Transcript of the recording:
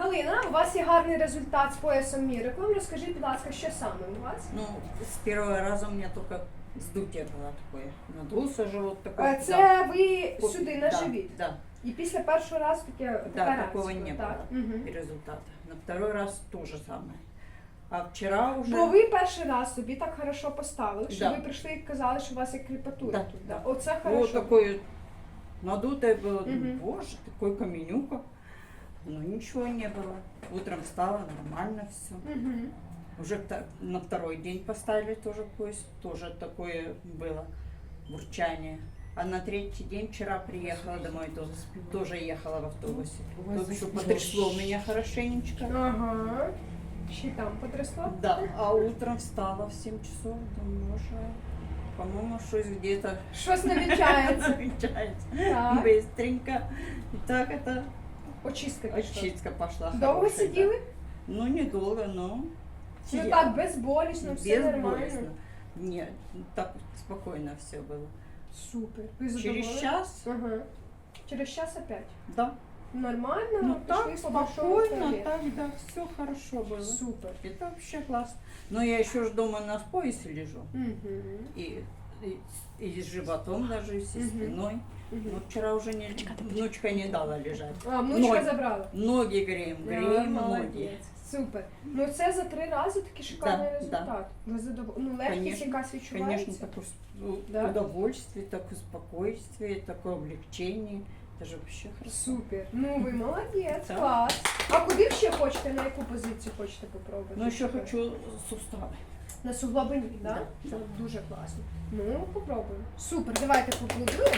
Галина, у вас є гарний результат з поясом Miracle. Розкажіть, будь ласка, що саме у вас? Ну, с первого раза у меня только сдутие было такое. Надулся живот такой. Е, Це ви Да. сюди на да, живіт. Да, І після першого разу таке да, така такого реакція, не так? было Мгм. результата. На второй раз то же самое. А вчера уже... Бо ви перший раз собі так хорошо поставили, що Да. ви прийшли і казали, що у вас є кріпатура Да, тут. да. Да. Оце Вот хорошо. такое надутое было. Мгм. Думаю, Боже, такой каменюка. Ну ничего не было. Утром встала, нормально все. Мгм. Уже на второй день поставили тоже поезд, тоже такое было бурчание. А на третий день вчера приехала домой, тоже, тоже ехала в автобусе. Только что потрясло меня хорошенечко. Ага. Ще й там потрясло? Да, а утром встала в 7 часов, думаю, боже, по-моему, что где-то Щось намічається. намечается. Так. Быстренько. И так это Очистка пішла. очистка пошла. Довго хорошая, да. сиділи? Ну, недолго, но Ну сидела. так, безболісно, все нормально. Безболезненно. Нет, так спокойно все было. Супер. Ви Через задоволені? час, Ага. Через час опять. да. Нормально, Ну пішли так, по большому спокойно, туалету. так, да, все хорошо было. Супер. Это вообще классно. Но я еще ж дома на поясе лежу. Мгм. И, и, и с животом ложусь, и спиной. Но вчера уже не, внучка не дала лежать. А, внучка Ноги. забрала. Ноги греем, А, греем ноги. молодець. Супер. Ну це за три рази такий шикарний Да, результат. Ви задов... Ну, легкість Конечно, якась Конечно, відчувається. такое ну, Да? удовольствие, такое спокойствие, такое облегчение. Это же вообще хорошо. Супер. Ну ви молодець, Так. клас. А куди ще хочете, на яку позицію хочете попробувати? Но еще Ну, хочу суставы. На суглобині, так? Да, Це дуже класно. Ну, попробуємо. Супер, давайте поаплодуємо.